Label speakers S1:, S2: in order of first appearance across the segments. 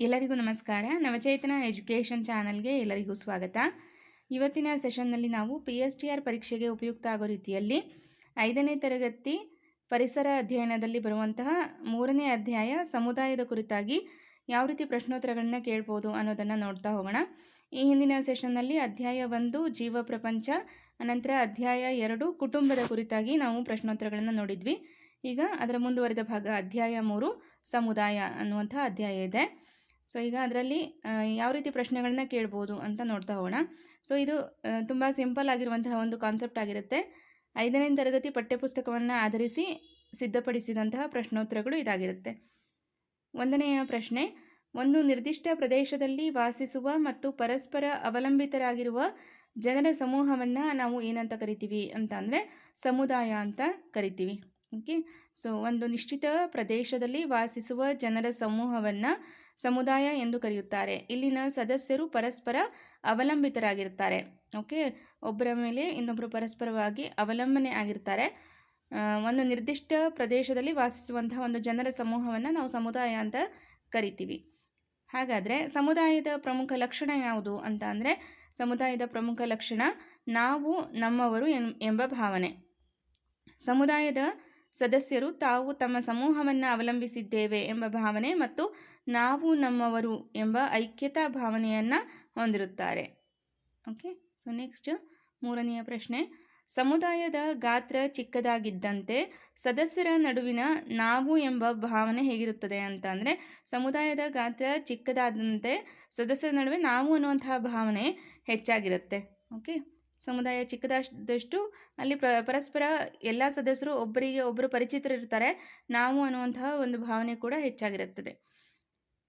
S1: ಎಲ್ಲರಿಗೂ ನಮಸ್ಕಾರ. ನವಚೇತನ ಎಜುಕೇಷನ್ ಚಾನಲ್ಗೆ ಎಲ್ಲರಿಗೂ ಸ್ವಾಗತ. ಇವತ್ತಿನ ಸೆಷನ್ನಲ್ಲಿ ನಾವು ಪಿ ಎಸ್ ಟಿ ಆರ್ ಪರೀಕ್ಷೆಗೆ ಉಪಯುಕ್ತ ಆಗೋ ರೀತಿಯಲ್ಲಿ ಐದನೇ ತರಗತಿ ಪರಿಸರ ಅಧ್ಯಯನದಲ್ಲಿ ಬರುವಂತಹ ಮೂರನೇ ಅಧ್ಯಾಯ ಸಮುದಾಯದ ಕುರಿತಾಗಿ ಯಾವ ರೀತಿ ಪ್ರಶ್ನೋತ್ತರಗಳನ್ನ ಕೇಳ್ಬೋದು ಅನ್ನೋದನ್ನು ನೋಡ್ತಾ ಹೋಗೋಣ. ಈ ಹಿಂದಿನ ಸೆಷನ್ನಲ್ಲಿ ಅಧ್ಯಾಯ ಒಂದು, ಜೀವ ಪ್ರಪಂಚ, ಅನಂತರ ಅಧ್ಯಾಯ ಎರಡು, ಕುಟುಂಬದ ಕುರಿತಾಗಿ ನಾವು ಪ್ರಶ್ನೋತ್ತರಗಳನ್ನು ನೋಡಿದ್ವಿ. ಈಗ ಅದರ ಮುಂದುವರೆದ ಭಾಗ ಅಧ್ಯಾಯ ಮೂರು, ಸಮುದಾಯ ಅನ್ನುವಂಥ ಅಧ್ಯಾಯ ಇದೆ. ಸೊ ಈಗ ಅದರಲ್ಲಿ ಯಾವ ರೀತಿ ಪ್ರಶ್ನೆಗಳನ್ನ ಕೇಳ್ಬೋದು ಅಂತ ನೋಡ್ತಾ ಹೋಗೋಣ. ಸೊ ಇದು ತುಂಬ ಸಿಂಪಲ್ ಆಗಿರುವಂತಹ ಒಂದು ಕಾನ್ಸೆಪ್ಟ್ ಆಗಿರುತ್ತೆ. ಐದನೇ ತರಗತಿ ಪಠ್ಯಪುಸ್ತಕವನ್ನು ಆಧರಿಸಿ ಸಿದ್ಧಪಡಿಸಿದಂತಹ ಪ್ರಶ್ನೋತ್ತರಗಳು ಇದಾಗಿರುತ್ತೆ. ಒಂದನೆಯ ಪ್ರಶ್ನೆ, ಒಂದು ನಿರ್ದಿಷ್ಟ ಪ್ರದೇಶದಲ್ಲಿ ವಾಸಿಸುವ ಮತ್ತು ಪರಸ್ಪರ ಅವಲಂಬಿತರಾಗಿರುವ ಜನರ ಸಮೂಹವನ್ನು ನಾವು ಏನಂತ ಕರಿತೀವಿ ಅಂತ ಅಂದರೆ ಸಮುದಾಯ ಅಂತ ಕರಿತೀವಿ. ಓಕೆ? ಸೊ ಒಂದು ನಿಶ್ಚಿತ ಪ್ರದೇಶದಲ್ಲಿ ವಾಸಿಸುವ ಜನರ ಸಮೂಹವನ್ನು ಸಮುದಾಯ ಎಂದು ಕರೆಯುತ್ತಾರೆ. ಇಲ್ಲಿನ ಸದಸ್ಯರು ಪರಸ್ಪರ ಅವಲಂಬಿತರಾಗಿರ್ತಾರೆ ಓಕೆ? ಒಬ್ಬರ ಮೇಲೆ ಇನ್ನೊಬ್ಬರು ಪರಸ್ಪರವಾಗಿ ಅವಲಂಬನೆ ಆಗಿರ್ತಾರೆ. ಒಂದು ನಿರ್ದಿಷ್ಟ ಪ್ರದೇಶದಲ್ಲಿ ವಾಸಿಸುವಂತಹ ಒಂದು ಜನರ ಸಮೂಹವನ್ನು ನಾವು ಸಮುದಾಯ ಅಂತ ಕರಿತೀವಿ. ಹಾಗಾದರೆ ಸಮುದಾಯದ ಪ್ರಮುಖ ಲಕ್ಷಣ ಯಾವುದು ಅಂತ ಅಂದರೆ, ಸಮುದಾಯದ ಪ್ರಮುಖ ಲಕ್ಷಣ ನಾವು ನಮ್ಮವರು ಎಂಬ ಭಾವನೆ. ಸಮುದಾಯದ ಸದಸ್ಯರು ತಾವು ತಮ್ಮ ಸಮೂಹವನ್ನು ಅವಲಂಬಿಸಿದ್ದೇವೆ ಎಂಬ ಭಾವನೆ ಮತ್ತು ನಾವು ನಮ್ಮವರು ಎಂಬ ಐಕ್ಯತಾ ಭಾವನೆಯನ್ನು ಹೊಂದಿರುತ್ತಾರೆ. ಓಕೆ ಸೊ ನೆಕ್ಸ್ಟ್ ಮೂರನೆಯ ಪ್ರಶ್ನೆ. ಸಮುದಾಯದ ಗಾತ್ರ ಚಿಕ್ಕದಾಗಿದ್ದಂತೆ ಸದಸ್ಯರ ನಡುವಿನ ನಾವು ಎಂಬ ಭಾವನೆ ಹೇಗಿರುತ್ತದೆ ಅಂತ ಅಂದರೆ, ಸಮುದಾಯದ ಗಾತ್ರ ಚಿಕ್ಕದಾದಂತೆ ಸದಸ್ಯರ ನಡುವೆ ನಾವು ಅನ್ನುವಂತಹ ಭಾವನೆ ಹೆಚ್ಚಾಗಿರುತ್ತೆ. ಓಕೆ, ಸಮುದಾಯ ಚಿಕ್ಕದಾದಷ್ಟು ಅಲ್ಲಿ ಪ್ರ, ಪರಸ್ಪರ ಎಲ್ಲ ಸದಸ್ಯರು ಒಬ್ಬರಿಗೆ ಒಬ್ಬರು ಪರಿಚಿತರಿರ್ತಾರೆ, ನಾವು ಅನ್ನುವಂತಹ ಒಂದು ಭಾವನೆ ಕೂಡ ಹೆಚ್ಚಾಗಿರುತ್ತದೆ.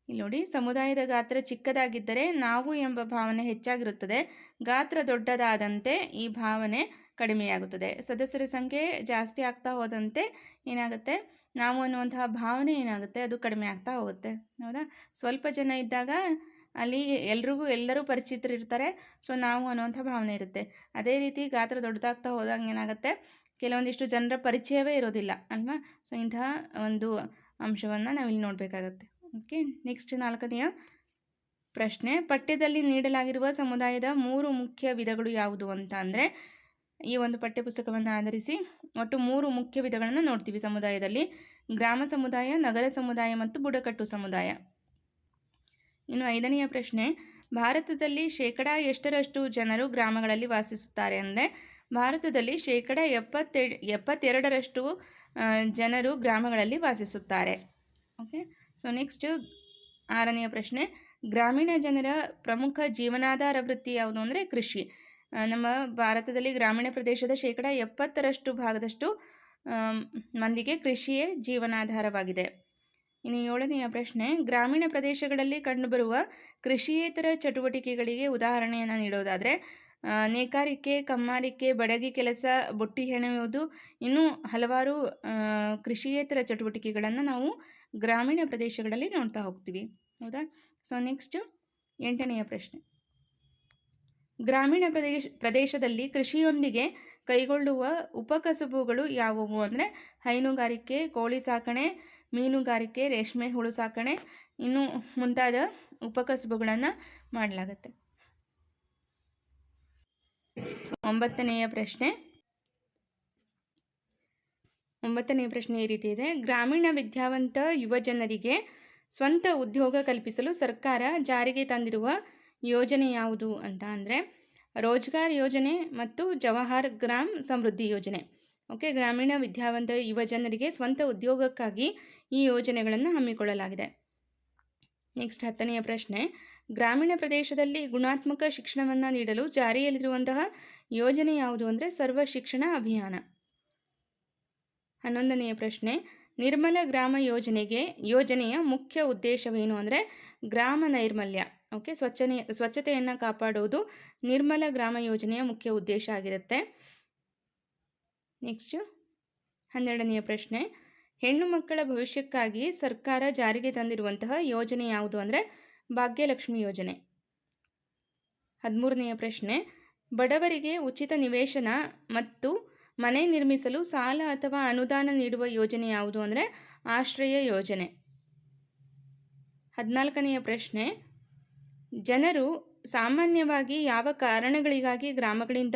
S1: ಇಲ್ಲಿ ನೋಡಿ, ಸಮುದಾಯದ ಗಾತ್ರ ಚಿಕ್ಕದಾಗಿದ್ದರೆ ನಾವು ಎಂಬ ಭಾವನೆ ಹೆಚ್ಚಾಗಿರುತ್ತದೆ. ಗಾತ್ರ ದೊಡ್ಡದಾದಂತೆ ಈ ಭಾವನೆ ಕಡಿಮೆಯಾಗುತ್ತದೆ. ಸದಸ್ಯರ ಸಂಖ್ಯೆ ಜಾಸ್ತಿ ಆಗ್ತಾ ಹೋದಂತೆ ಏನಾಗುತ್ತೆ? ನಾವು ಅನ್ನುವಂತಹ ಭಾವನೆ ಏನಾಗುತ್ತೆ? ಅದು ಕಡಿಮೆ ಆಗ್ತಾ ಹೋಗುತ್ತೆ. ಹೌದಾ? ಸ್ವಲ್ಪ ಜನ ಇದ್ದಾಗ ಅಲ್ಲಿ ಎಲ್ರಿಗೂ, ಎಲ್ಲರೂ ಪರಿಚಿತರಿರ್ತಾರೆ ಸೊ, ನಾವು ಅನ್ನುವಂಥ ಭಾವನೆ ಇರುತ್ತೆ. ಅದೇ ರೀತಿ ಗಾತ್ರ ದೊಡ್ಡದಾಗ್ತಾ ಹೋದಾಗ ಏನಾಗುತ್ತೆ? ಕೆಲವೊಂದಿಷ್ಟು ಜನರ ಪರಿಚಯವೇ ಇರೋದಿಲ್ಲ, ಅಲ್ವಾ? ಸೊ, ಇಂತಹ ಒಂದು ಅಂಶವನ್ನು ನಾವಿಲ್ಲಿ ನೋಡಬೇಕಾಗತ್ತೆ. ಓಕೆ ನೆಕ್ಸ್ಟ್ ನಾಲ್ಕನೆಯ ಪ್ರಶ್ನೆ. ಪಠ್ಯದಲ್ಲಿ ನೀಡಲಾಗಿರುವ ಸಮುದಾಯದ ಮೂರು ಮುಖ್ಯ ವಿಧಗಳು ಯಾವುದು ಅಂತ ಅಂದರೆ, ಈ ಒಂದು ಪಠ್ಯಪುಸ್ತಕವನ್ನು ಆಧರಿಸಿ ಒಟ್ಟು ಮೂರು ಮುಖ್ಯ ವಿಧಗಳನ್ನು ನೋಡ್ತೀವಿ ಸಮುದಾಯದಲ್ಲಿ. ಗ್ರಾಮ ಸಮುದಾಯ, ನಗರ ಸಮುದಾಯ ಮತ್ತು ಬುಡಕಟ್ಟು ಸಮುದಾಯ. ಇನ್ನು ಐದನೆಯ ಪ್ರಶ್ನೆ. ಭಾರತದಲ್ಲಿ ಶೇಕಡ ಎಷ್ಟರಷ್ಟು ಜನರು ಗ್ರಾಮಗಳಲ್ಲಿ ವಾಸಿಸುತ್ತಾರೆ ಅಂದರೆ, ಭಾರತದಲ್ಲಿ ಶೇಕಡ ಎಪ್ಪತ್ತೆ ಎಪ್ಪತ್ತೆರಡರಷ್ಟು ಜನರು ಗ್ರಾಮಗಳಲ್ಲಿ ವಾಸಿಸುತ್ತಾರೆ. ಓಕೆ ಸೊ ನೆಕ್ಸ್ಟ್ ಆರನೆಯ ಪ್ರಶ್ನೆ, ಗ್ರಾಮೀಣ ಜನರ ಪ್ರಮುಖ ಜೀವನಾಧಾರ ವೃತ್ತಿ ಯಾವುದು ಅಂದರೆ ಕೃಷಿ. ನಮ್ಮ ಭಾರತದಲ್ಲಿ ಗ್ರಾಮೀಣ ಪ್ರದೇಶದ ಶೇಕಡ ಎಪ್ಪತ್ತರಷ್ಟು ಭಾಗದಷ್ಟು ಮಂದಿಗೆ ಕೃಷಿಯೇ ಜೀವನಾಧಾರವಾಗಿದೆ. ಇನ್ನು ಏಳನೆಯ ಪ್ರಶ್ನೆ, ಗ್ರಾಮೀಣ ಪ್ರದೇಶಗಳಲ್ಲಿ ಕಂಡುಬರುವ ಕೃಷಿಯೇತರ ಚಟುವಟಿಕೆಗಳಿಗೆ ಉದಾಹರಣೆಯನ್ನು ನೀಡೋದಾದರೆ ನೇಕಾರಿಕೆ, ಕಮ್ಮಾರಿಕೆ, ಬಡಗಿ ಕೆಲಸ ಬುಟ್ಟಿ ಹೆಣೆಯುವುದು ಇನ್ನೂ ಹಲವಾರು ಕೃಷಿಯೇತರ ಚಟುವಟಿಕೆಗಳನ್ನು ನಾವು ಗ್ರಾಮೀಣ ಪ್ರದೇಶಗಳಲ್ಲಿ ನೋಡ್ತಾ ಹೋಗ್ತೀವಿ. ಹೌದಾ? ಸೊ ನೆಕ್ಸ್ಟ್ ಎಂಟನೆಯ ಪ್ರಶ್ನೆ. ಗ್ರಾಮೀಣ ಪ್ರದೇಶ, ಪ್ರದೇಶದಲ್ಲಿ ಕೃಷಿಯೊಂದಿಗೆ ಕೈಗೊಳ್ಳುವ ಉಪಕಸುಬುಗಳು ಯಾವುವು ಅಂದರೆ ಹೈನುಗಾರಿಕೆ, ಕೋಳಿ ಸಾಕಣೆ, ಮೀನುಗಾರಿಕೆ, ರೇಷ್ಮೆ ಹುಳು ಸಾಕಣೆ, ಇನ್ನು ಮುಂತಾದ ಉಪಕಸುಬುಗಳನ್ನು ಮಾಡಲಾಗುತ್ತೆ. ಒಂಬತ್ತನೆಯ ಪ್ರಶ್ನೆ. ಒಂಬತ್ತನೆಯ ಪ್ರಶ್ನೆ ಈ ರೀತಿ ಇದೆ. ಗ್ರಾಮೀಣ ವಿದ್ಯಾವಂತ ಯುವಜನರಿಗೆ ಸ್ವಂತ ಉದ್ಯೋಗ ಕಲ್ಪಿಸಲು ಸರ್ಕಾರ ಜಾರಿಗೆ ತಂದಿರುವ ಯೋಜನೆ ಯಾವುದು ಅಂತ ಅಂದರೆ ರೋಜ್ಗಾರ್ ಯೋಜನೆ ಮತ್ತು ಜವಾಹರ್ ಗ್ರಾಮ್ ಸಮೃದ್ಧಿ ಯೋಜನೆ. ಓಕೆ, ಗ್ರಾಮೀಣ ವಿದ್ಯಾವಂತ ಯುವಜನರಿಗೆ ಸ್ವಂತ ಉದ್ಯೋಗಕ್ಕಾಗಿ ಈ ಯೋಜನೆಗಳನ್ನು ಹಮ್ಮಿಕೊಳ್ಳಲಾಗಿದೆ. ನೆಕ್ಸ್ಟ್ ಹತ್ತನೆಯ ಪ್ರಶ್ನೆ, ಗ್ರಾಮೀಣ ಪ್ರದೇಶದಲ್ಲಿ ಗುಣಾತ್ಮಕ ಶಿಕ್ಷಣವನ್ನು ನೀಡಲು ಜಾರಿಯಲ್ಲಿರುವಂತಹ ಯೋಜನೆ ಯಾವುದು ಅಂದರೆ ಸರ್ವ ಶಿಕ್ಷಣ ಅಭಿಯಾನ. ಹನ್ನೊಂದನೆಯ ಪ್ರಶ್ನೆ, ನಿರ್ಮಲ ಗ್ರಾಮ ಯೋಜನೆಗೆ ಯೋಜನೆಯ ಮುಖ್ಯ ಉದ್ದೇಶವೇನು ಅಂದರೆ ಗ್ರಾಮ ನೈರ್ಮಲ್ಯ. ಓಕೆ ಸ್ವಚ್ಛನೆ, ಸ್ವಚ್ಛತೆಯನ್ನು ಕಾಪಾಡುವುದು ನಿರ್ಮಲ ಗ್ರಾಮ ಯೋಜನೆಯ ಮುಖ್ಯ ಉದ್ದೇಶ ಆಗಿರುತ್ತೆ. ನೆಕ್ಸ್ಟು ಹನ್ನೆರಡನೆಯ ಪ್ರಶ್ನೆ, ಹೆಣ್ಣು ಮಕ್ಕಳ ಭವಿಷ್ಯಕ್ಕಾಗಿ ಸರ್ಕಾರ ಜಾರಿಗೆ ತಂದಿರುವಂತಹ ಯೋಜನೆ ಯಾವುದು ಅಂದರೆ ಭಾಗ್ಯಲಕ್ಷ್ಮಿ ಯೋಜನೆ. ಹದಿಮೂರನೆಯ ಪ್ರಶ್ನೆ, ಬಡವರಿಗೆ ಉಚಿತ ನಿವೇಶನ ಮತ್ತು ಮನೆ ನಿರ್ಮಿಸಲು ಸಾಲ ಅಥವಾ ಅನುದಾನ ನೀಡುವ ಯೋಜನೆ ಯಾವುದು ಅಂದರೆ ಆಶ್ರಯ ಯೋಜನೆ. ಹದಿನಾಲ್ಕನೆಯ ಪ್ರಶ್ನೆ, ಜನರು ಸಾಮಾನ್ಯವಾಗಿ ಯಾವ ಕಾರಣಗಳಿಗಾಗಿ ಗ್ರಾಮಗಳಿಂದ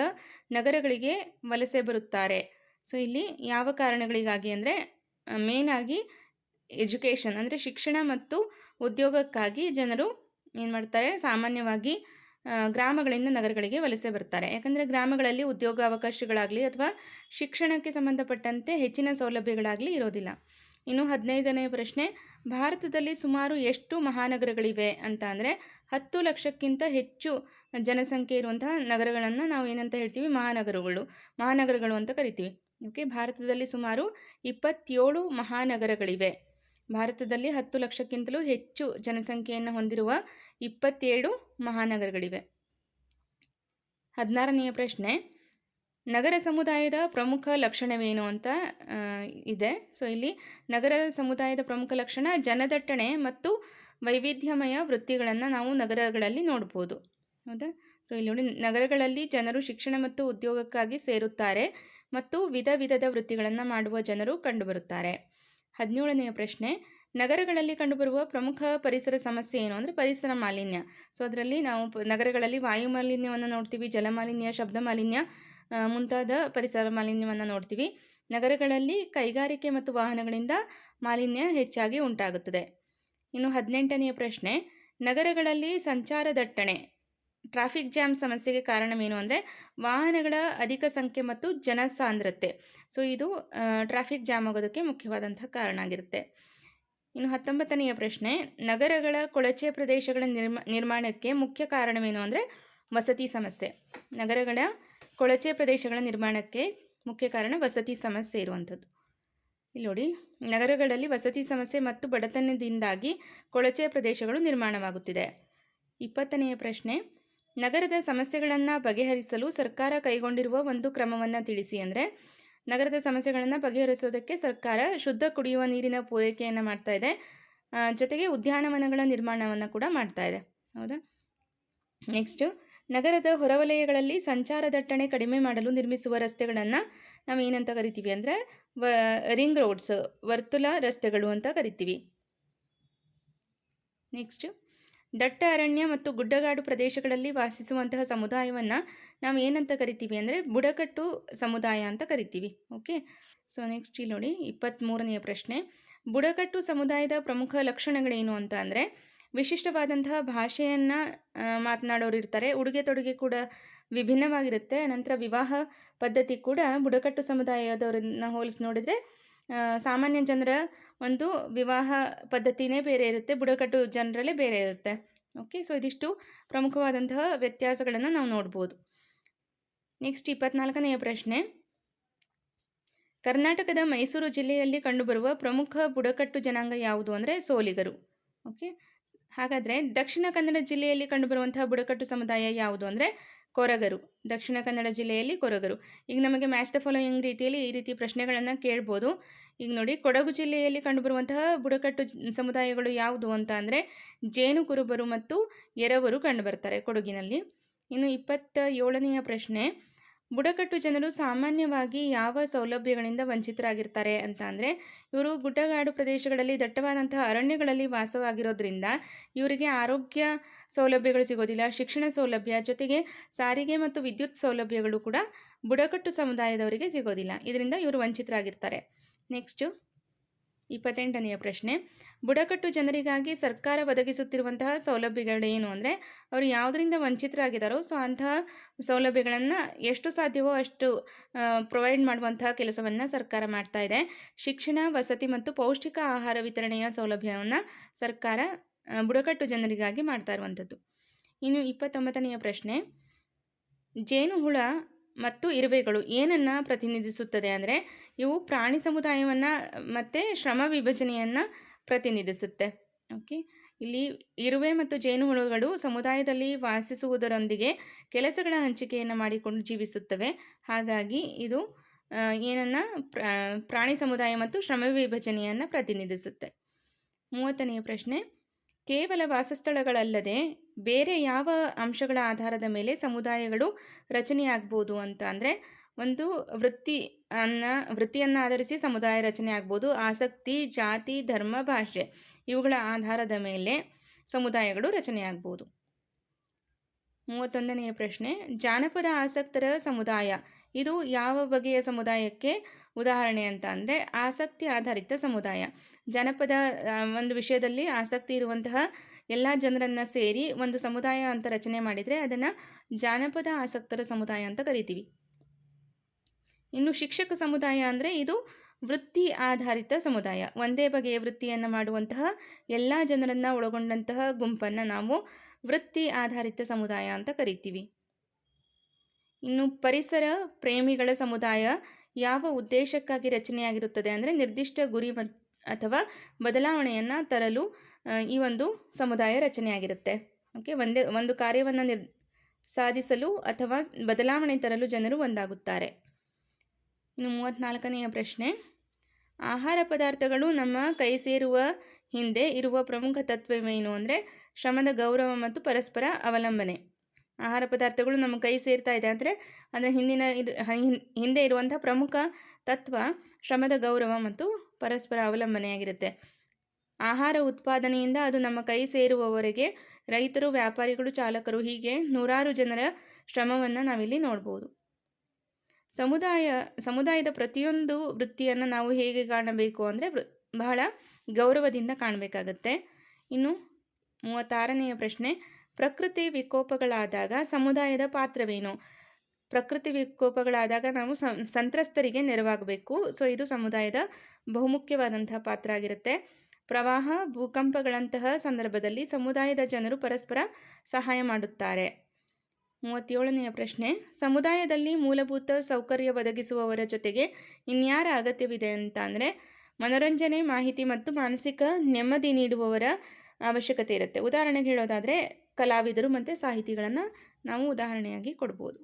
S1: ನಗರಗಳಿಗೆ ವಲಸೆ ಬರುತ್ತಾರೆ? ಸೊ, ಇಲ್ಲಿ ಯಾವ ಕಾರಣಗಳಿಗಾಗಿ ಅಂದರೆ ಮೇನಾಗಿ ಎಜುಕೇಷನ್ ಅಂದರೆ ಶಿಕ್ಷಣ ಮತ್ತು ಉದ್ಯೋಗಕ್ಕಾಗಿ ಜನರು ಏನು ಮಾಡ್ತಾರೆ? ಸಾಮಾನ್ಯವಾಗಿ ಗ್ರಾಮಗಳಿಂದ ನಗರಗಳಿಗೆ ವಲಸೆ ಬರ್ತಾರೆ. ಯಾಕಂದರೆ ಗ್ರಾಮಗಳಲ್ಲಿ ಉದ್ಯೋಗ ಅವಕಾಶಗಳಾಗಲಿ ಅಥವಾ ಶಿಕ್ಷಣಕ್ಕೆ ಸಂಬಂಧಪಟ್ಟಂತೆ ಹೆಚ್ಚಿನ ಸೌಲಭ್ಯಗಳಾಗಲಿ ಇರೋದಿಲ್ಲ. ಇನ್ನು ಹದಿನೈದನೇ ಪ್ರಶ್ನೆ, ಭಾರತದಲ್ಲಿ ಸುಮಾರು ಎಷ್ಟು ಮಹಾನಗರಗಳಿವೆ ಅಂತ ಅಂದರೆ ಹತ್ತು ಲಕ್ಷಕ್ಕಿಂತ ಹೆಚ್ಚು ಜನಸಂಖ್ಯೆ ಇರುವಂತಹ ನಗರಗಳನ್ನು ನಾವು ಏನಂತ ಹೇಳ್ತೀವಿ? ಮಹಾನಗರಗಳು. ಮಹಾನಗರಗಳು ಅಂತ ಕರಿತೀವಿ. ಓಕೆ ಭಾರತದಲ್ಲಿ ಸುಮಾರು ಇಪ್ಪತ್ತೇಳು ಮಹಾನಗರಗಳಿವೆ. ಭಾರತದಲ್ಲಿ ಹತ್ತು ಲಕ್ಷಕ್ಕಿಂತಲೂ ಹೆಚ್ಚು ಜನಸಂಖ್ಯೆಯನ್ನು ಹೊಂದಿರುವ ಇಪ್ಪತ್ತೇಳು ಮಹಾನಗರಗಳಿವೆ. ಹದಿನಾರನೆಯ ಪ್ರಶ್ನೆ, ನಗರ ಸಮುದಾಯದ ಪ್ರಮುಖ ಲಕ್ಷಣವೇನು ಅಂತ ಇದೆ. ಸೊ ಇಲ್ಲಿ ನಗರ ಸಮುದಾಯದ ಪ್ರಮುಖ ಲಕ್ಷಣ ಜನದಟ್ಟಣೆ ಮತ್ತು ವೈವಿಧ್ಯಮಯ ವೃತ್ತಿಗಳನ್ನು ನಾವು ನಗರಗಳಲ್ಲಿ ನೋಡ್ಬೋದು. ಹೌದಾ? ಸೊ ಇಲ್ಲಿ ನೋಡಿ, ನಗರಗಳಲ್ಲಿ ಜನರು ಶಿಕ್ಷಣ ಮತ್ತು ಉದ್ಯೋಗಕ್ಕಾಗಿ ಸೇರುತ್ತಾರೆ ಮತ್ತು ವಿಧ ವಿಧದ ವೃತ್ತಿಗಳನ್ನು ಮಾಡುವ ಜನರು ಕಂಡುಬರುತ್ತಾರೆ. ಹದಿನೇಳನೆಯ ಪ್ರಶ್ನೆ ನಗರಗಳಲ್ಲಿ ಕಂಡುಬರುವ ಪ್ರಮುಖ ಪರಿಸರ ಸಮಸ್ಯೆ ಏನು ಅಂದರೆ ಪರಿಸರ ಮಾಲಿನ್ಯ. ಸೊ ಅದರಲ್ಲಿ ನಾವು ನಗರಗಳಲ್ಲಿ ವಾಯು ಮಾಲಿನ್ಯವನ್ನು ನೋಡ್ತೀವಿ, ಜಲ ಮಾಲಿನ್ಯ, ಶಬ್ದ ಮಾಲಿನ್ಯ ಮುಂತಾದ ಪರಿಸರ ಮಾಲಿನ್ಯವನ್ನು ನೋಡ್ತೀವಿ. ನಗರಗಳಲ್ಲಿ ಕೈಗಾರಿಕೆ ಮತ್ತು ವಾಹನಗಳಿಂದ ಮಾಲಿನ್ಯ ಹೆಚ್ಚಾಗಿ ಉಂಟಾಗುತ್ತದೆ. ಇನ್ನು ಹದಿನೆಂಟನೆಯ ಪ್ರಶ್ನೆ, ನಗರಗಳಲ್ಲಿ ಸಂಚಾರ ದಟ್ಟಣೆ, ಟ್ರಾಫಿಕ್ ಜಾಮ್ ಸಮಸ್ಯೆಗೆ ಕಾರಣವೇನು ಅಂದರೆ ವಾಹನಗಳ ಅಧಿಕ ಸಂಖ್ಯೆ ಮತ್ತು ಜನಸಾಂದ್ರತೆ. ಸೊ ಇದು ಟ್ರಾಫಿಕ್ ಜಾಮ್ ಆಗೋದಕ್ಕೆ ಮುಖ್ಯವಾದಂಥ ಕಾರಣ ಆಗಿರುತ್ತೆ. ಇನ್ನು ಹತ್ತೊಂಬತ್ತನೆಯ ಪ್ರಶ್ನೆ, ನಗರಗಳ ಕೊಳಚೆ ಪ್ರದೇಶಗಳ ನಿರ್ಮ, ನಿರ್ಮಾಣಕ್ಕೆ ಮುಖ್ಯ ಕಾರಣವೇನು ಅಂದರೆ ವಸತಿ ಸಮಸ್ಯೆ. ನಗರಗಳ ಕೊಳಚೆ ಪ್ರದೇಶಗಳ ನಿರ್ಮಾಣಕ್ಕೆ ಮುಖ್ಯ ಕಾರಣ ವಸತಿ ಸಮಸ್ಯೆ ಇರುವಂಥದ್ದು. ಇಲ್ಲಿ ನೋಡಿ, ನಗರಗಳಲ್ಲಿ ವಸತಿ ಸಮಸ್ಯೆ ಮತ್ತು ಬಡತನದಿಂದಾಗಿ ಕೊಳಚೆ ಪ್ರದೇಶಗಳು ನಿರ್ಮಾಣವಾಗುತ್ತಿದೆ. ಇಪ್ಪತ್ತನೆಯ ಪ್ರಶ್ನೆ, ನಗರದ ಸಮಸ್ಯೆಗಳನ್ನು ಬಗೆಹರಿಸಲು ಸರ್ಕಾರ ಕೈಗೊಂಡಿರುವ ಒಂದು ಕ್ರಮವನ್ನು ತಿಳಿಸಿ ಅಂದರೆ ನಗರದ ಸಮಸ್ಯೆಗಳನ್ನು ಬಗೆಹರಿಸೋದಕ್ಕೆ ಸರ್ಕಾರ ಶುದ್ಧ ಕುಡಿಯುವ ನೀರಿನ ಪೂರೈಕೆಯನ್ನು ಮಾಡ್ತಾ ಇದೆ. ಜೊತೆಗೆ ಉದ್ಯಾನವನಗಳ ನಿರ್ಮಾಣವನ್ನು ಕೂಡ ಮಾಡ್ತಾ ಇದೆ. ಹೌದಾ? ನೆಕ್ಸ್ಟು ನಗರದ ಹೊರವಲಯಗಳಲ್ಲಿ ಸಂಚಾರ ದಟ್ಟಣೆ ಕಡಿಮೆ ಮಾಡಲು ನಿರ್ಮಿಸುವ ರಸ್ತೆಗಳನ್ನು ನಾವು ಏನಂತ ಕರಿತೀವಿ ಅಂದರೆ, ವ, ರಿಂಗ್ ರೋಡ್ಸ್, ವರ್ತುಲ ರಸ್ತೆಗಳು ಅಂತ ಕರಿತೀವಿ. ನೆಕ್ಸ್ಟ್ ದಟ್ಟ ಅರಣ್ಯ ಮತ್ತು ಗುಡ್ಡಗಾಡು ಪ್ರದೇಶಗಳಲ್ಲಿ ವಾಸಿಸುವಂತಹ ಸಮುದಾಯವನ್ನು ನಾವು ಏನಂತ ಕರಿತೀವಿ ಅಂದರೆ ಬುಡಕಟ್ಟು ಸಮುದಾಯ ಅಂತ ಕರಿತೀವಿ ಓಕೆ ಸೊ ನೆಕ್ಸ್ಟ್ ಇಲ್ಲಿ ನೋಡಿ ಇಪ್ಪತ್ತ್ಮೂರನೆಯ ಪ್ರಶ್ನೆ. ಬುಡಕಟ್ಟು ಸಮುದಾಯದ ಪ್ರಮುಖ ಲಕ್ಷಣಗಳೇನು ಅಂತ ಅಂದರೆ, ವಿಶಿಷ್ಟವಾದಂತಹ ಭಾಷೆಯನ್ನು ಮಾತನಾಡೋರು ಇರ್ತಾರೆ. ಉಡುಗೆ ತೊಡುಗೆ ಕೂಡ ವಿಭಿನ್ನವಾಗಿರುತ್ತೆ. ನಂತರ ವಿವಾಹ ಪದ್ಧತಿ ಕೂಡ ಬುಡಕಟ್ಟು ಸಮುದಾಯದವರನ್ನ ಹೋಲಿಸಿ ನೋಡಿದರೆ ಸಾಮಾನ್ಯ ಜನರ ಒಂದು ವಿವಾಹ ಪದ್ಧತಿನೇ ಬೇರೆ ಇರುತ್ತೆ, ಬುಡಕಟ್ಟು ಜನರಲ್ಲೇ ಬೇರೆ ಇರುತ್ತೆ. ಓಕೆ ಸೊ ಇದಿಷ್ಟು ಪ್ರಮುಖವಾದಂತಹ ವ್ಯತ್ಯಾಸಗಳನ್ನು ನಾವು ನೋಡ್ಬೋದು. ನೆಕ್ಸ್ಟ್ ಇಪ್ಪತ್ನಾಲ್ಕನೆಯ ಪ್ರಶ್ನೆ. ಕರ್ನಾಟಕದ ಮೈಸೂರು ಜಿಲ್ಲೆಯಲ್ಲಿ ಕಂಡುಬರುವ ಪ್ರಮುಖ ಬುಡಕಟ್ಟು ಜನಾಂಗ ಯಾವುದು ಅಂದರೆ ಸೋಲಿಗರು. ಓಕೆ ಹಾಗಾದರೆ ದಕ್ಷಿಣ ಕನ್ನಡ ಜಿಲ್ಲೆಯಲ್ಲಿ ಕಂಡುಬರುವಂತಹ ಬುಡಕಟ್ಟು ಸಮುದಾಯ ಯಾವುದು ಅಂದರೆ ಕೊರಗರು, ದಕ್ಷಿಣ ಕನ್ನಡ ಜಿಲ್ಲೆಯಲ್ಲಿ ಕೊರಗರು. ಈಗ ನಮಗೆ ಮ್ಯಾಚ್ ದ ಫಾಲೋಯಿಂಗ್ ರೀತಿಯಲ್ಲಿ ಈ ರೀತಿ ಪ್ರಶ್ನೆಗಳನ್ನು ಕೇಳ್ಬೋದು. ಈಗ ನೋಡಿ, ಕೊಡಗು ಜಿಲ್ಲೆಯಲ್ಲಿ ಕಂಡುಬರುವಂತಹ ಬುಡಕಟ್ಟು ಸಮುದಾಯಗಳು ಯಾವುದು ಅಂತ ಅಂದರೆ ಜೇನು ಕುರುಬರು ಮತ್ತು ಎರವರು ಕಂಡುಬರ್ತಾರೆ ಕೊಡಗಿನಲ್ಲಿ. ಇನ್ನು ಇಪ್ಪತ್ತ ಏಳನೆಯ ಪ್ರಶ್ನೆ ಬುಡಕಟ್ಟು ಜನರು ಸಾಮಾನ್ಯವಾಗಿ ಯಾವ ಸೌಲಭ್ಯಗಳಿಂದ ವಂಚಿತರಾಗಿರ್ತಾರೆ ಅಂತ ಅಂದರೆ, ಇವರು ಗುಡ್ಡಗಾಡು ಪ್ರದೇಶಗಳಲ್ಲಿ ದಟ್ಟವಾದಂತಹ ಅರಣ್ಯಗಳಲ್ಲಿ ವಾಸವಾಗಿರೋದ್ರಿಂದ ಇವರಿಗೆ ಆರೋಗ್ಯ ಸೌಲಭ್ಯಗಳು ಸಿಗೋದಿಲ್ಲ, ಶಿಕ್ಷಣ ಸೌಲಭ್ಯ, ಜೊತೆಗೆ ಸಾರಿಗೆ ಮತ್ತು ವಿದ್ಯುತ್ ಸೌಲಭ್ಯಗಳು ಕೂಡ ಬುಡಕಟ್ಟು ಸಮುದಾಯದವರಿಗೆ ಸಿಗೋದಿಲ್ಲ. ಇದರಿಂದ ಇವರು ವಂಚಿತರಾಗಿರ್ತಾರೆ. ನೆಕ್ಸ್ಟು ಇಪ್ಪತ್ತೆಂಟನೆಯ ಪ್ರಶ್ನೆ. ಬುಡಕಟ್ಟು ಜನರಿಗಾಗಿ ಸರ್ಕಾರ ಒದಗಿಸುತ್ತಿರುವಂತಹ ಸೌಲಭ್ಯಗಳೇನು ಅಂದರೆ, ಅವರು ಯಾವುದರಿಂದ ವಂಚಿತರಾಗಿದ್ದಾರೋ ಸೊ ಅಂತಹ ಸೌಲಭ್ಯಗಳನ್ನು ಎಷ್ಟು ಸಾಧ್ಯವೋ ಅಷ್ಟು ಪ್ರೊವೈಡ್ ಮಾಡುವಂತಹ ಕೆಲಸವನ್ನು ಸರ್ಕಾರ ಮಾಡ್ತಾ ಇದೆ. ಶಿಕ್ಷಣ, ವಸತಿ ಮತ್ತು ಪೌಷ್ಟಿಕ ಆಹಾರ ವಿತರಣೆಯ ಸೌಲಭ್ಯವನ್ನು ಸರ್ಕಾರ ಬುಡಕಟ್ಟು ಜನರಿಗಾಗಿ ಮಾಡ್ತಾ ಇರುವಂಥದ್ದು. ಇನ್ನು ಇಪ್ಪತ್ತೊಂಬತ್ತನೆಯ ಪ್ರಶ್ನೆ. ಜೇನುಹುಳ ಮತ್ತು ಇರುವೆಗಳು ಏನನ್ನು ಪ್ರತಿನಿಧಿಸುತ್ತದೆ ಅಂದರೆ ಇವು ಪ್ರಾಣಿ ಸಮುದಾಯವನ್ನು, ಮತ್ತು ಶ್ರಮ ವಿಭಜನೆಯನ್ನು ಪ್ರತಿನಿಧಿಸುತ್ತೆ. ಓಕೆ ಇಲ್ಲಿ ಇರುವೆ ಮತ್ತು ಜೇನುಹುಳುಗಳು ಸಮುದಾಯದಲ್ಲಿ ವಾಸಿಸುವುದರೊಂದಿಗೆ ಕೆಲಸಗಳ ಹಂಚಿಕೆಯನ್ನು ಮಾಡಿಕೊಂಡು ಜೀವಿಸುತ್ತವೆ. ಹಾಗಾಗಿ ಇದು ಏನನ್ನು ಪ್ರಾಣಿ ಸಮುದಾಯ ಮತ್ತು ಶ್ರಮ ವಿಭಜನೆಯನ್ನು ಪ್ರತಿನಿಧಿಸುತ್ತೆ. ಮೂವತ್ತನೆಯ ಪ್ರಶ್ನೆ, ಕೇವಲ ವಾಸಸ್ಥಳಗಳಲ್ಲದೆ ಬೇರೆ ಯಾವ ಅಂಶಗಳ ಆಧಾರದ ಮೇಲೆ ಸಮುದಾಯಗಳು ರಚನೆಯಾಗ್ಬೋದು ಅಂತ ಅಂದರೆ ಒಂದು ವೃತ್ತಿ ಅನ್ನ, ವೃತ್ತಿಯನ್ನು ಆಧರಿಸಿ ಸಮುದಾಯ ರಚನೆ ಆಗ್ಬೋದು. ಆಸಕ್ತಿ, ಜಾತಿ, ಧರ್ಮ, ಭಾಷೆ ಇವುಗಳ ಆಧಾರದ ಮೇಲೆ ಸಮುದಾಯಗಳು ರಚನೆಯಾಗ್ಬೋದು ಮೂವತ್ತೊಂದನೆಯ ಪ್ರಶ್ನೆ, ಜಾನಪದ ಆಸಕ್ತರ ಸಮುದಾಯ. ಇದು ಯಾವ ಬಗೆಯ ಸಮುದಾಯಕ್ಕೆ ಉದಾಹರಣೆ ಅಂತ ಅಂದರೆ ಆಸಕ್ತಿ ಆಧಾರಿತ ಸಮುದಾಯ. ಜನಪದ ಒಂದು ವಿಷಯದಲ್ಲಿ ಆಸಕ್ತಿ ಇರುವಂತಹ ಎಲ್ಲ ಜನರನ್ನು ಸೇರಿ ಒಂದು ಸಮುದಾಯ ಅಂತ ರಚನೆ ಮಾಡಿದರೆ ಅದನ್ನು ಜಾನಪದ ಆಸಕ್ತರ ಸಮುದಾಯ ಅಂತ ಕರಿತೀವಿ. ಇನ್ನು ಶಿಕ್ಷಕ ಸಮುದಾಯ ಅಂದರೆ ಇದು ವೃತ್ತಿ ಆಧಾರಿತ ಸಮುದಾಯ. ಒಂದೇ ಬಗೆಯ ವೃತ್ತಿಯನ್ನು ಮಾಡುವಂತಹ ಎಲ್ಲ ಜನರನ್ನು ಒಳಗೊಂಡಂತಹ ಗುಂಪನ್ನು ನಾವು ವೃತ್ತಿ ಆಧಾರಿತ ಸಮುದಾಯ ಅಂತ ಕರಿತೀವಿ. ಇನ್ನು ಪರಿಸರ ಪ್ರೇಮಿಗಳ ಸಮುದಾಯ ಯಾವ ಉದ್ದೇಶಕ್ಕಾಗಿ ರಚನೆಯಾಗಿರುತ್ತದೆ ಅಂದರೆ ನಿರ್ದಿಷ್ಟ ಗುರಿ ಅಥವಾ ಬದಲಾವಣೆಯನ್ನು ತರಲು ಈ ಒಂದು ಸಮುದಾಯ ರಚನೆಯಾಗಿರುತ್ತೆ. ಓಕೆ, ಒಂದೇ, ಒಂದು ಕಾರ್ಯವನ್ನು ನಿರ್ ಸಾಧಿಸಲು ಅಥವಾ ಬದಲಾವಣೆ ತರಲು ಜನರು ಒಂದಾಗುತ್ತಾರೆ. ಇನ್ನು ಮೂವತ್ತ್ನಾಲ್ಕನೆಯ ಪ್ರಶ್ನೆ. ಆಹಾರ ಪದಾರ್ಥಗಳು ನಮ್ಮ ಕೈ ಸೇರುವ ಹಿಂದೆ ಇರುವ ಪ್ರಮುಖ ತತ್ವವೇನು ಅಂದರೆ ಶ್ರಮದ ಗೌರವ ಮತ್ತು ಪರಸ್ಪರ ಅವಲಂಬನೆ. ಆಹಾರ ಪದಾರ್ಥಗಳು ನಮ್ಮ ಕೈ ಸೇರ್ತಾ ಇದೆ ಅಂದರೆ ಅದರ ಹಿಂದಿನ ಇದು ಹಿಂದೆ ಇರುವಂಥ ಪ್ರಮುಖ ತತ್ವ ಶ್ರಮದ ಗೌರವ ಮತ್ತು ಪರಸ್ಪರ ಅವಲಂಬನೆಯಾಗಿರುತ್ತೆ ಆಹಾರ ಉತ್ಪಾದನೆಯಿಂದ ಅದು ನಮ್ಮ ಕೈ ಸೇರುವವರೆಗೆ ರೈತರು, ವ್ಯಾಪಾರಿಗಳು, ಚಾಲಕರು ಹೀಗೆ ನೂರಾರು ಜನರ ಶ್ರಮವನ್ನು ನಾವಿಲ್ಲಿ ನೋಡ್ಬೋದು. ಸಮುದಾಯ, ಸಮುದಾಯದ ಪ್ರತಿಯೊಂದು ವೃತ್ತಿಯನ್ನು ನಾವು ಹೇಗೆ ಕಾಣಬೇಕು ಅಂದರೆ ಬಹಳ ಗೌರವದಿಂದ ಕಾಣಬೇಕಾಗತ್ತೆ. ಇನ್ನು ಮೂವತ್ತಾರನೆಯ ಪ್ರಶ್ನೆ, ಪ್ರಕೃತಿ ವಿಕೋಪಗಳಾದಾಗ ಸಮುದಾಯದ ಪಾತ್ರವೇನು? ಪ್ರಕೃತಿ ವಿಕೋಪಗಳಾದಾಗ ನಾವು ಸಂತ್ರಸ್ತರಿಗೆ ನೆರವಾಗಬೇಕು. ಸೊ, ಇದು ಸಮುದಾಯದ ಬಹುಮುಖ್ಯವಾದಂತಹ ಪಾತ್ರ ಆಗಿರುತ್ತೆ. ಪ್ರವಾಹ, ಭೂಕಂಪಗಳಂತಹ ಸಂದರ್ಭದಲ್ಲಿ ಸಮುದಾಯದ ಜನರು ಪರಸ್ಪರ ಸಹಾಯ ಮಾಡುತ್ತಾರೆ. ಮೂವತ್ತೇಳನೆಯ ಪ್ರಶ್ನೆ, ಸಮುದಾಯದಲ್ಲಿ ಮೂಲಭೂತ ಸೌಕರ್ಯ ಒದಗಿಸುವವರ ಜೊತೆಗೆ ಇನ್ಯಾರ ಅಗತ್ಯವಿದೆ ಅಂತ ಅಂದರೆ, ಮನೋರಂಜನೆ, ಮಾಹಿತಿ ಮತ್ತು ಮಾನಸಿಕ ನೆಮ್ಮದಿ ನೀಡುವವರ ಅವಶ್ಯಕತೆ ಇರುತ್ತೆ. ಉದಾಹರಣೆಗೆ ಹೇಳೋದಾದರೆ, ಕಲಾವಿದರು ಮತ್ತು ಸಾಹಿತಿಗಳನ್ನು ನಾವು ಉದಾಹರಣೆಯಾಗಿ ಕೊಡ್ಬೋದು.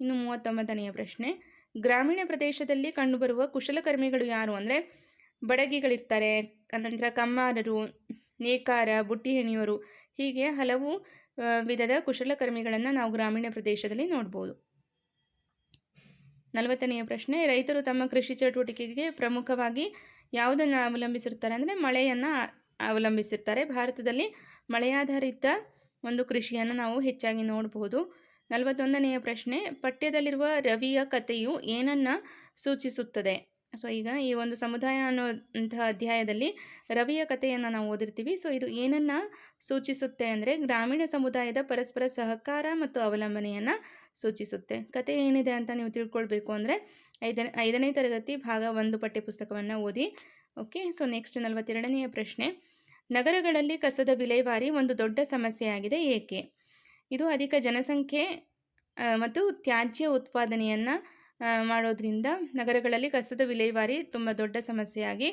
S1: ಇನ್ನು ಮೂವತ್ತೊಂಬತ್ತನೆಯ ಪ್ರಶ್ನೆ, ಗ್ರಾಮೀಣ ಪ್ರದೇಶದಲ್ಲಿ ಕಂಡುಬರುವ ಕುಶಲಕರ್ಮಿಗಳು ಯಾರು ಅಂದರೆ, ಬಡಗಿಗಳಿರ್ತಾರೆ. ಅನಂತರ ಕಮ್ಮಾರರು, ನೇಕಾರ ಬುಟ್ಟಿ ಹೆಣಿಯವರು ಹೀಗೆ ಹಲವು ವಿಧದ ಕುಶಲಕರ್ಮಿಗಳನ್ನು ನಾವು ಗ್ರಾಮೀಣ ಪ್ರದೇಶದಲ್ಲಿ ನೋಡ್ಬೋದು. ನಲವತ್ತನೆಯ ಪ್ರಶ್ನೆ, ರೈತರು ತಮ್ಮ ಕೃಷಿ ಚಟುವಟಿಕೆಗೆ ಪ್ರಮುಖವಾಗಿ ಯಾವುದನ್ನು ಅವಲಂಬಿಸಿರ್ತಾರೆ ಅಂದರೆ ಮಳೆಯನ್ನು ಅವಲಂಬಿಸಿರ್ತಾರೆ. ಭಾರತದಲ್ಲಿ ಮಳೆಯಾಧಾರಿತ ಒಂದು ಕೃಷಿಯನ್ನು ನಾವು ಹೆಚ್ಚಾಗಿ ನೋಡಬಹುದು ನಲವತ್ತೊಂದನೆಯ ಪ್ರಶ್ನೆ, ಪಠ್ಯದಲ್ಲಿರುವ ರವಿಯ ಕಥೆಯು ಏನನ್ನು ಸೂಚಿಸುತ್ತದೆ? ಸೊ ಈಗ ಈ ಒಂದು ಸಮುದಾಯ ಅನ್ನೋಂತಹ ಅಧ್ಯಾಯದಲ್ಲಿ ರವಿಯ ಕಥೆಯನ್ನು ನಾವು ಓದಿರ್ತೀವಿ. ಸೊ ಇದು ಏನನ್ನು ಸೂಚಿಸುತ್ತೆ ಅಂದರೆ ಗ್ರಾಮೀಣ ಸಮುದಾಯದ ಪರಸ್ಪರ ಸಹಕಾರ ಮತ್ತು ಅವಲಂಬನೆಯನ್ನು ಸೂಚಿಸುತ್ತೆ. ಕತೆ ಏನಿದೆ ಅಂತ ನೀವು ತಿಳ್ಕೊಳ್ಬೇಕು ಅಂದರೆ ಐದನೇ ಐದನೇ ತರಗತಿ ಭಾಗ ಒಂದು ಪಠ್ಯಪುಸ್ತಕವನ್ನು ಓದಿ. ಓಕೆ ಸೊ ನೆಕ್ಸ್ಟ್ ನಲವತ್ತೆರಡನೆಯ ಪ್ರಶ್ನೆ. ನಗರಗಳಲ್ಲಿ ಕಸದ ವಿಲೇವಾರಿ ಒಂದು ದೊಡ್ಡ ಸಮಸ್ಯೆಯಾಗಿದೆ. ಏಕೆ? ಇದು ಅಧಿಕ ಜನಸಂಖ್ಯೆ ಮತ್ತು ತ್ಯಾಜ್ಯ ಉತ್ಪಾದನೆಯನ್ನು ಮಾಡೋದ್ರಿಂದ ನಗರಗಳಲ್ಲಿ ಕಸದ ವಿಲೇವಾರಿ ತುಂಬ ದೊಡ್ಡ ಸಮಸ್ಯೆಯಾಗಿ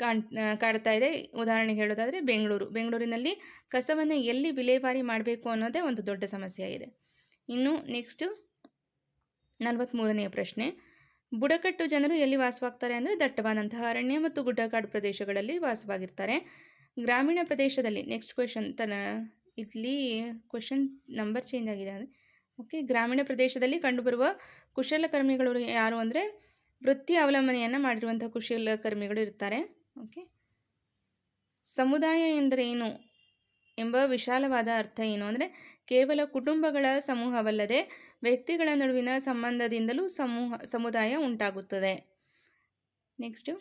S1: ಕಾಣ್ ಕಾಡ್ತಾ ಇದೆ. ಉದಾಹರಣೆಗೆ ಹೇಳೋದಾದರೆ ಬೆಂಗಳೂರು. ಬೆಂಗಳೂರಿನಲ್ಲಿ ಕಸವನ್ನು ಎಲ್ಲಿ ವಿಲೇವಾರಿ ಮಾಡಬೇಕು ಅನ್ನೋದೇ ಒಂದು ದೊಡ್ಡ ಸಮಸ್ಯೆಯಾಗಿದೆ. ಇನ್ನು ನೆಕ್ಸ್ಟು ನಲವತ್ತ್ಮೂರನೆಯ ಪ್ರಶ್ನೆ. ಬುಡಕಟ್ಟು ಜನರು ಎಲ್ಲಿ ವಾಸವಾಗ್ತಾರೆ ಅಂದರೆ ದಟ್ಟವಾದಂತಹ ಅರಣ್ಯ ಮತ್ತು ಗುಡ್ಡಗಾಡು ಪ್ರದೇಶಗಳಲ್ಲಿ ವಾಸವಾಗಿರ್ತಾರೆ. ಗ್ರಾಮೀಣ ಪ್ರದೇಶದಲ್ಲಿ ನೆಕ್ಸ್ಟ್ ಕ್ವೆಶನ್ ತನ ಇಲ್ಲಿ ಕ್ವೆಶನ್ ನಂಬರ್ ಚೇಂಜ್ ಆಗಿದೆ ಅಂದರೆ ಓಕೆ, ಗ್ರಾಮೀಣ ಪ್ರದೇಶದಲ್ಲಿ ಕಂಡುಬರುವ ಕುಶಲಕರ್ಮಿಗಳು ಯಾರು ಅಂದರೆ ವೃತ್ತಿ ಅವಲಂಬನೆಯನ್ನು ಮಾಡಿರುವಂಥ ಕುಶಲಕರ್ಮಿಗಳು ಇರ್ತಾರೆ. ಓಕೆ. ಸಮುದಾಯ ಎಂದರೇನು ಎಂಬ ವಿಶಾಲವಾದ ಅರ್ಥ ಏನು ಅಂದರೆ ಕೇವಲ ಕುಟುಂಬಗಳ ಸಮೂಹವಲ್ಲದೆ ವ್ಯಕ್ತಿಗಳ ನಡುವಿನ ಸಂಬಂಧದಿಂದಲೂ ಸಮೂಹ, ಸಮುದಾಯ ಉಂಟಾಗುತ್ತದೆ. ನೆಕ್ಸ್ಟು,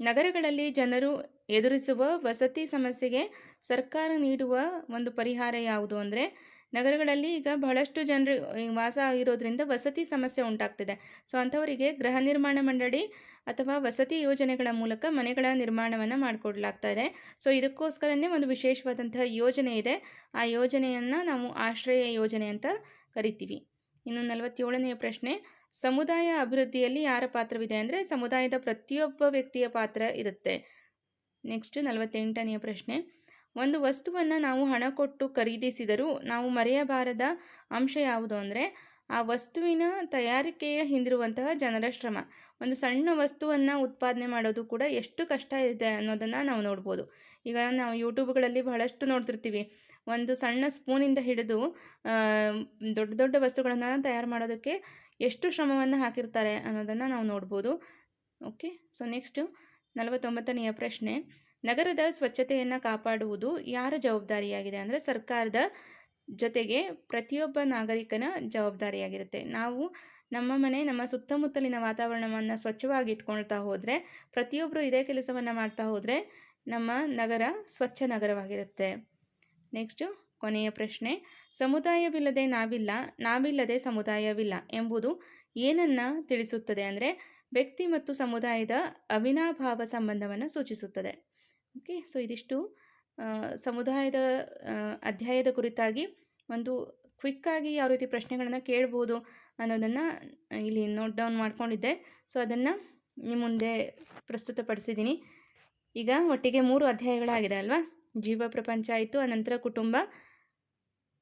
S1: ನಗರಗಳಲ್ಲಿ ಜನರು ಎದುರಿಸುವ ವಸತಿ ಸಮಸ್ಯೆಗೆ ಸರ್ಕಾರ ನೀಡುವ ಒಂದು ಪರಿಹಾರ ಯಾವುದು ಅಂದರೆ ನಗರಗಳಲ್ಲಿ ಈಗ ಬಹಳಷ್ಟು ಜನರು ವಾಸ ಆಗಿರೋದ್ರಿಂದ ವಸತಿ ಸಮಸ್ಯೆ ಉಂಟಾಗ್ತಿದೆ. ಸೊ ಅಂಥವರಿಗೆ ಗೃಹ ನಿರ್ಮಾಣ ಮಂಡಳಿ ಅಥವಾ ವಸತಿ ಯೋಜನೆಗಳ ಮೂಲಕ ಮನೆಗಳ ನಿರ್ಮಾಣವನ್ನು ಮಾಡಿಕೊಡ್ಲಾಗ್ತಾ ಇದೆ. ಸೊ ಇದಕ್ಕೋಸ್ಕರನೇ ಒಂದು ವಿಶೇಷವಾದಂತಹ ಯೋಜನೆ ಇದೆ. ಆ ಯೋಜನೆಯನ್ನು ನಾವು ಆಶ್ರಯ ಯೋಜನೆ ಅಂತ ಕರಿತೀವಿ. ಇನ್ನು ನಲವತ್ತೇಳನೆಯ ಪ್ರಶ್ನೆ, ಸಮುದಾಯ ಅಭಿವೃದ್ಧಿಯಲ್ಲಿ ಯಾರ ಪಾತ್ರವಿದೆ ಅಂದರೆ ಸಮುದಾಯದ ಪ್ರತಿಯೊಬ್ಬ ವ್ಯಕ್ತಿಯ ಪಾತ್ರ ಇರುತ್ತೆ. ನೆಕ್ಸ್ಟ್ ನಲವತ್ತೆಂಟನೆಯ ಪ್ರಶ್ನೆ ಒಂದು ವಸ್ತುವನ್ನು ನಾವು ಹಣ ಕೊಟ್ಟು ಖರೀದಿಸಿದರೂ ನಾವು ಮರೆಯಬಾರದ ಅಂಶ ಯಾವುದು ಅಂದರೆ ಆ ವಸ್ತುವಿನ ತಯಾರಿಕೆಯ ಹಿಂದಿರುವಂತಹ ಜನರ ಶ್ರಮ. ಒಂದು ಸಣ್ಣ ವಸ್ತುವನ್ನು ಉತ್ಪಾದನೆ ಮಾಡೋದು ಕೂಡ ಎಷ್ಟು ಕಷ್ಟ ಇದೆ ಅನ್ನೋದನ್ನು ನಾವು ನೋಡ್ಬೋದು. ಈಗ ನಾವು ಯೂಟ್ಯೂಬ್ಗಳಲ್ಲಿ ಬಹಳಷ್ಟು ನೋಡ್ತಿರ್ತೀವಿ. ಒಂದು ಸಣ್ಣ ಸ್ಪೂನಿಂದ ಹಿಡಿದು ದೊಡ್ಡ ದೊಡ್ಡ ವಸ್ತುಗಳನ್ನು ತಯಾರು ಮಾಡೋದಕ್ಕೆ ಎಷ್ಟು ಶ್ರಮವನ್ನು ಹಾಕಿರ್ತಾರೆ ಅನ್ನೋದನ್ನು ನಾವು ನೋಡ್ಬೋದು. ಓಕೆ ಸೊ ನೆಕ್ಸ್ಟು ನಲವತ್ತೊಂಬತ್ತನೆಯ ಪ್ರಶ್ನೆ. ನಗರದ ಸ್ವಚ್ಛತೆಯನ್ನು ಕಾಪಾಡುವುದು ಯಾರ ಜವಾಬ್ದಾರಿಯಾಗಿದೆ ಅಂದರೆ ಸರ್ಕಾರದ ಜೊತೆಗೆ ಪ್ರತಿಯೊಬ್ಬ ನಾಗರಿಕನ ಜವಾಬ್ದಾರಿಯಾಗಿರುತ್ತೆ. ನಾವು ನಮ್ಮ ಮನೆ, ನಮ್ಮ ಸುತ್ತಮುತ್ತಲಿನ ವಾತಾವರಣವನ್ನು ಸ್ವಚ್ಛವಾಗಿ ಇಟ್ಕೊಳ್ತಾ ಹೋದರೆ ಪ್ರತಿಯೊಬ್ಬರು ಇದೇ ಕೆಲಸವನ್ನು ಮಾಡ್ತಾ ಹೋದರೆ ನಮ್ಮ ನಗರ ಸ್ವಚ್ಛ ನಗರವಾಗಿರುತ್ತೆ. ನೆಕ್ಸ್ಟು ಕೊನೆಯ ಪ್ರಶ್ನೆ, ಸಮುದಾಯವಿಲ್ಲದೆ ನಾವಿಲ್ಲ, ನಾವಿಲ್ಲದೆ ಸಮುದಾಯವಿಲ್ಲ ಎಂಬುದು ಏನನ್ನು ತಿಳಿಸುತ್ತದೆ ಅಂದರೆ ವ್ಯಕ್ತಿ ಮತ್ತು ಸಮುದಾಯದ ಅವಿನಾಭಾವ ಸಂಬಂಧವನ್ನು ಸೂಚಿಸುತ್ತದೆ. ಓಕೆ, ಸೊ ಇದಿಷ್ಟು. ಸಮುದಾಯದ ಅಧ್ಯಾಯದ ಕುರಿತಾಗಿ ಒಂದು ಕ್ವಿಕ್ಕಾಗಿ ಯಾವ ರೀತಿ ಪ್ರಶ್ನೆಗಳನ್ನು ಕೇಳ್ಬೋದು ಅನ್ನೋದನ್ನು ಇಲ್ಲಿ ನೋಟ್ ಡೌನ್ ಮಾಡ್ಕೊಂಡಿದ್ದೆ. ಸೊ ಅದನ್ನು ನಿಮ್ಮ ಮುಂದೆ ಪ್ರಸ್ತುತಪಡಿಸಿದ್ದೀನಿ ಈಗ ಒಟ್ಟಿಗೆ ಮೂರು ಅಧ್ಯಾಯಗಳಾಗಿದೆ ಅಲ್ವಾ? ಜೀವ, ಪ್ರಪಂಚ ಆಯಿತು, ಅನಂತರ ಕುಟುಂಬ,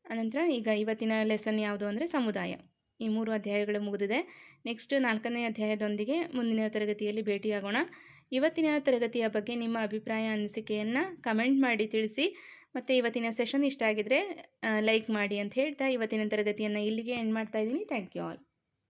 S1: ಅನಂತರ ಈಗ ಇವತ್ತಿನ ಲೆಸನ್ ಯಾವುದು ಅಂದರೆ ಸಮುದಾಯ. ಈ ಮೂರು ಅಧ್ಯಾಯಗಳು ಮುಗಿದಿದೆ. ನೆಕ್ಸ್ಟ್ ನಾಲ್ಕನೇ ಅಧ್ಯಾಯದೊಂದಿಗೆ ಮುಂದಿನ ತರಗತಿಯಲ್ಲಿ ಭೇಟಿಯಾಗೋಣ. ಇವತ್ತಿನ ತರಗತಿಯ ಬಗ್ಗೆ ನಿಮ್ಮ ಅಭಿಪ್ರಾಯ, ಅನಿಸಿಕೆಯನ್ನು ಕಮೆಂಟ್ ಮಾಡಿ ತಿಳಿಸಿ. ಮತ್ತು ಇವತ್ತಿನ ಸೆಷನ್ ಇಷ್ಟ ಆಗಿದ್ರೆ ಲೈಕ್ ಮಾಡಿ ಅಂತ ಹೇಳ್ತಾ ಇವತ್ತಿನ ತರಗತಿಯನ್ನು ಇಲ್ಲಿಗೆ ಎಂಡ್ ಮಾಡ್ತಾ ಇದ್ದೀನಿ. Thank you all.